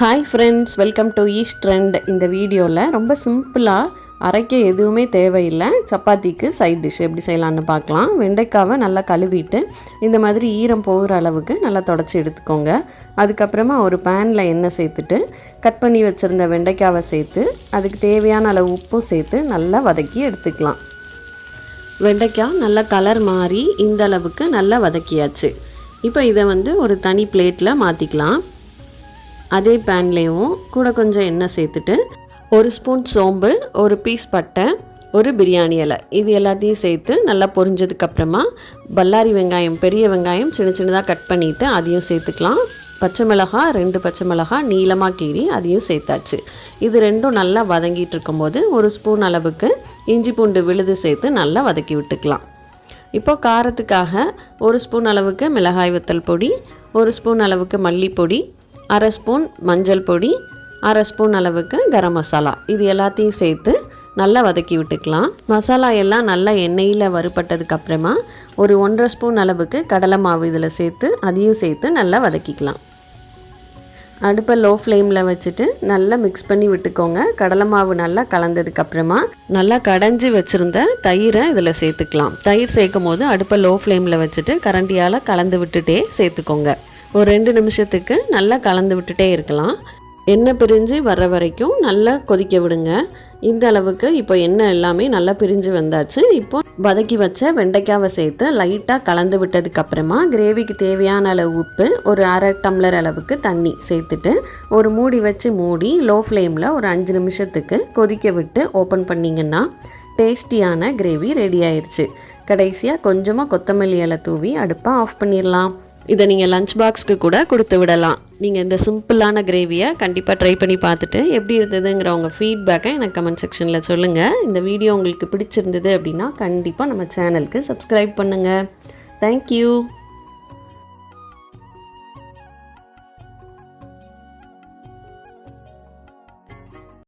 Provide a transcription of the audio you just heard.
Hi friends welcome to east trend இந்த வீடியோவில் ரொம்ப சிம்பிளாக அரைக்க எதுவுமே தேவையில்லை. சப்பாத்திக்கு சைட் டிஷ் எப்படி செய்யலான்னு பார்க்கலாம். வெண்டைக்காவை நல்லா கழுவிட்டு இந்த மாதிரி ஈரம் போகிற அளவுக்கு நல்லா தொடச்சி எடுத்துக்கோங்க. அதுக்கப்புறமா ஒரு பேனில் எண்ணெய் சேர்த்துட்டு கட் பண்ணி வச்சுருந்த வெண்டைக்காவை சேர்த்து அதுக்கு தேவையான அளவு உப்பும் சேர்த்து நல்லா வதக்கி எடுத்துக்கலாம். வெண்டைக்காய் நல்லா கலர் மாறி இந்த அளவுக்கு நல்லா வதக்கியாச்சு. இப்போ இதை வந்து ஒரு தனி பிளேட்டில் மாற்றிக்கலாம் அதே பேன்லேயும் கூட கொஞ்சம் எண்ணெய் சேர்த்துட்டு ஒரு ஸ்பூன் சோம்பு ஒரு பீஸ் பட்டை ஒரு பிரியாணி இலை. இது எல்லாத்தையும் சேர்த்து நல்லா பொரிஞ்சதுக்கப்புறமா பல்லாரி வெங்காயம் பெரிய வெங்காயம் சின்ன சின்னதாக கட் பண்ணிவிட்டு அதையும் சேர்த்துக்கலாம். பச்சை மிளகா ரெண்டு பச்சை மிளகா நீளமாக கீறி அதையும் சேர்த்தாச்சு. இது ரெண்டும் நல்லா வதங்கிட்டு இருக்கும்போது ஒரு ஸ்பூன் அளவுக்கு இஞ்சி பூண்டு விழுது சேர்த்து நல்லா வதக்கி விட்டுக்கலாம். இப்போ காரத்துக்காக ஒரு ஸ்பூன் அளவுக்கு மிளகாய் வத்தல் பொடி ஒரு ஸ்பூன் அளவுக்கு மல்லிப்பொடி அரை ஸ்பூன் மஞ்சள் பொடி அரை ஸ்பூன் அளவுக்கு கரம் மசாலா. இது எல்லாத்தையும் சேர்த்து நல்லா வதக்கி விட்டுக்கலாம். மசாலா எல்லாம் நல்லா எண்ணெயில் வறுபட்டதுக்கு அப்புறமா ஒரு ஒன்றரை ஸ்பூன் அளவுக்கு கடலை மாவு இதில் சேர்த்து அதையும் சேர்த்து நல்லா வதக்கிக்கலாம். அடுப்பை லோ ஃப்ளேமில் வச்சுட்டு நல்லா மிக்ஸ் பண்ணி விட்டுக்கோங்க. கடலை மாவு நல்லா கலந்ததுக்கப்புறமா நல்லா கடைஞ்சி வச்சுருந்த தயிரை இதில் சேர்த்துக்கலாம். தயிர் சேர்க்கும் போது அடுப்பை லோ ஃப்ளேமில் வச்சுட்டு கரண்டியால் கலந்து விட்டுட்டே சேர்த்துக்கோங்க. ஒரு ரெண்டு நிமிஷத்துக்கு நல்லா கலந்து விட்டுட்டே இருக்கலாம். எண்ணெய் பிரிஞ்சு வர்ற வரைக்கும் நல்லா கொதிக்க விடுங்க. இந்த அளவுக்கு இப்போ எண்ணெய் எல்லாமே நல்லா பிரிஞ்சு வந்தாச்சு. இப்போ வதக்கி வச்ச வெண்டைக்காவை சேர்த்து லைட்டாக கலந்து விட்டதுக்கு அப்புறமா கிரேவிக்கு தேவையான அளவு உப்பு ஒரு அரை டம்ளர் அளவுக்கு தண்ணி சேர்த்துட்டு ஒரு மூடி வச்சு மூடி லோ ஃப்ளேமில் ஒரு அஞ்சு நிமிஷத்துக்கு கொதிக்க விட்டு ஓப்பன் பண்ணிங்கன்னா டேஸ்டியான கிரேவி ரெடி ஆயிடுச்சு கடைசியாக கொஞ்சமாக கொத்தமல்லி இலை தூவி அடுப்பை ஆஃப் பண்ணிடலாம். இதை நீங்கள் லஞ்ச் பாக்ஸ்க்கு கூட கொடுத்து விடலாம். நீங்கள் இந்த சிம்பிளான கிரேவியை கண்டிப்பாக ட்ரை பண்ணி பார்த்துட்டு எப்படி இருந்ததுங்கிற உங்கள் ஃபீட்பேக்கை எனக்கு கமெண்ட் செக்ஷனில் சொல்லுங்கள் இந்த வீடியோ உங்களுக்கு பிடிச்சிருந்தது அப்படின்னா கண்டிப்பாக நம்ம சேனலுக்கு சப்ஸ்கிரைப் பண்ணுங்கள் தேங்க்யூ